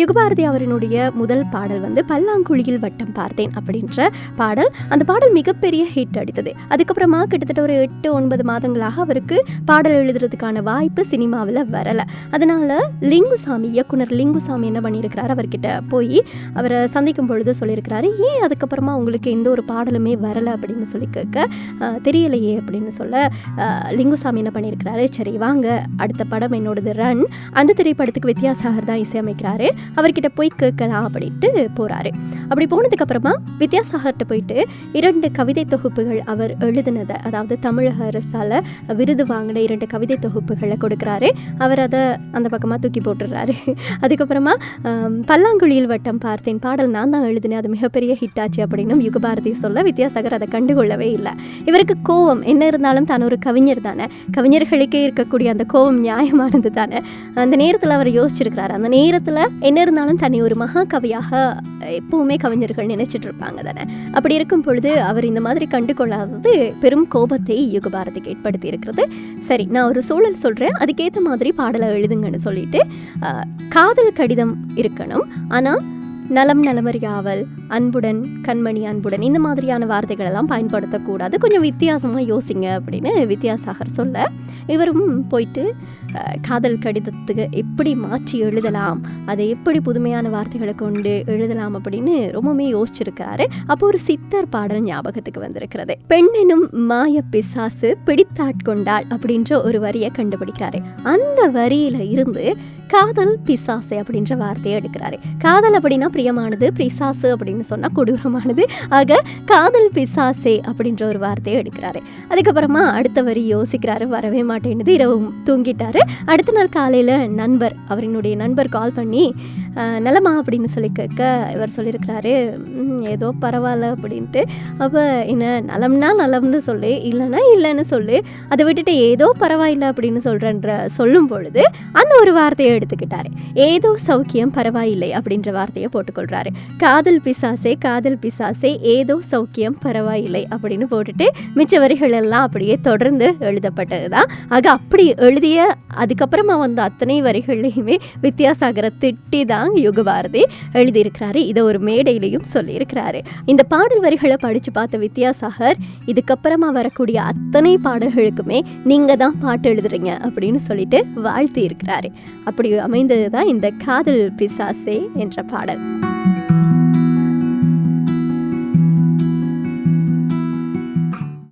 யுகபாரதி அவரினுடைய முதல் பாடல் வந்து பல்லாங்குழியில் வட்டம் பார்த்தேன் அப்படின்ற பாடல். அந்த பாடல் மிகப்பெரிய ஹிட் அடித்தது. அதுக்கப்புறமா கிட்டத்தட்ட ஒரு எட்டு ஒன்பது மாதங்களாக அவருக்கு பாடல் எழுதுறதுக்கான வாய்ப்பு சினிமாவில் வரலை. அதனால லிங்குசாமி இயக்குனர் லிங்குசாமி என்ன பண்ணியிருக்கிறார்? அவர்கிட்ட போய் அவரை சந்திக்கும் பொழுது சொல்லியிருக்கிறாரு ஏன் அதுக்கப்புறமா உங்களுக்கு எந்த ஒரு பாடலுமே வரலை? அப்படின்னு சொல்லி கேட்க தெரியலையே அப்படின்னு சொல்ல லிங்குசாமி என்ன பண்ணியிருக்கிறாரு? சரி வாங்க அடுத்த படம் என்னோடது ரன். அந்த திரைப்படத்துக்கு வித்யாசாகர் தான் இசையமைக்கிறாரு. அவர்கிட்ட போய் கேட்கலாம் அப்படின்ட்டு போகிறாரு அப்படி போனதுக்கப்புறமா வித்யாசாகர்கிட்ட போயிட்டு இரண்டு கவிதை தொகுப்புகள் அவர் எழுதினதை அதாவது தமிழக அரசால் விருது வாங்கின இரண்டு கவிதை தொகுப்புகளை கொடுக்குறாரு. அவர் அதை அந்த பக்கமாக தூக்கி போட்டுடுறாரு. அதுக்கப்புறமா பல்லாங்குழியில் வட்டம் பார்த்தேன். பாடல் நான் தான் எழுதினேன். அது மிகப்பெரிய ஹிட் ஆச்சு அப்படின்னும் யுகபாரதி சொல்ல வித்யாசாகர் அதை கண்டுகொள்ளவே இல்லை. இவருக்கு கோவம் என்ன இருந்தாலும் தான் ஒரு கவிஞர் தானே. கவிஞர்களுக்கே இருக்கக்கூடிய அந்த கோவம் நியாயமானது தானே. அந்த நேரத்தில் அவர் யோசிச்சிருக்கிறாரு. அந்த நேரத்தில் என்ன இருந்தாலும் தன்னை ஒரு மகா கவியாக எப்பவுமே கவிஞர்கள் நினைச்சிட்டு இருப்பாங்க தானே. அப்படி இருக்கும் பொழுது அவர் இந்த மாதிரி கண்டு கொள்ளாதது பெரும் கோபத்தை யுகபாரதிக்கு ஏற்படுத்தி இருக்கிறது சரி நான் ஒரு சூழல் சொல்கிறேன் அதுக்கேற்ற மாதிரி பாடலை எழுதுங்கன்னு சொல்லிட்டு காதல் கடிதம் இருக்கணும். ஆனால் நலம் நலமறியாவல் அன்புடன் கண்மணி அன்புடன் இந்த மாதிரியான வார்த்தைகள் எல்லாம் பயன்படுத்தக்கூடாது. கொஞ்சம் வித்தியாசமாக யோசிங்க அப்படின்னு வித்யாசாகர் சொல்ல இவரும் போயிட்டு காதல் கடிதத்துக்கு எப்படி மாற்றி எழுதலாம் அதை எப்படி புதுமையான வார்த்தைகளை கொண்டு எழுதலாம் அப்படின்னு ரொம்பவுமே யோசிச்சிருக்காரு. அப்போ ஒரு சித்தர் பாடல் ஞாபகத்துக்கு வந்திருக்கிறது. பெண்ணெனும் மாய பிசாசு பிடித்தாட்கொண்டாள் அப்படின்ற ஒரு வரியை கண்டுபிடிக்கிறாரு. அந்த வரியில இருந்து காதல் பிசாசு அப்படின்ற வார்த்தையை எடுக்கிறாரு. காதல் அப்படின்னா பிரியமானது பிசாசு அப்படின்னு சொன்னா கொடூரமானது. ஆக காதல் பிசாசே அப்படின்ற ஒரு வார்த்தையை எடுக்கிறாரு. அதுக்கப்புறமா அடுத்த வரி யோசிக்கிறாரு வரவே மாட்டேன்னுது. இரவு தூங்கிட்டாரு. அடுத்த நாள் காலையில் நண்பர் அவரினுடைய நண்பர் கால் பண்ணி நிலமா அப்படின்னு சொல்லி கேட்க இவர் சொல்லியிருக்கிறாரு ஏதோ பரவாயில்ல அப்படின்ட்டு. அப்போ என்ன நலம்னா நலம்னு சொல்லு இல்லைன்னா இல்லைன்னு சொல்லு. அதை விட்டுட்டு ஏதோ பரவாயில்லை அப்படின்னு சொல்கிறன்ற சொல்லும் பொழுது அந்த ஒரு வார்த்தையை எடுத்துக்கிட்டார். ஏதோ சௌக்கியம் பரவாயில்லை அப்படின்ற வார்த்தையை போட்டுக்கொள்கிறாரு காதல் பிசாசே காதல் பிசாசே ஏதோ சௌக்கியம் பரவாயில்லை அப்படின்னு போட்டுட்டு மிச்ச வரிகள் எல்லாம் அப்படியே தொடர்ந்து எழுதப்பட்டது தான் ஆக அப்படி எழுதிய அதுக்கப்புறமா வந்த அத்தனை வரிகள்லையுமே வித்யாசாகரை திட்டி தான் யுகபாரதி எழுதியிருக்கிறாரு. இதை ஒரு மேடையிலையும் சொல்லியிருக்கிறாரு. இந்த பாடல் வரிகளை படித்து பார்த்த வித்யாசாகர் இதுக்கப்புறமா வரக்கூடிய அத்தனை பாடல்களுக்குமே நீங்கள் தான் பாட்டு எழுதுறீங்க அப்படின்னு சொல்லிட்டு வாழ்த்தி இருக்கிறாரு அப்படி அமைந்தது தான் இந்த காதல் பிசாசே என்ற பாடல்.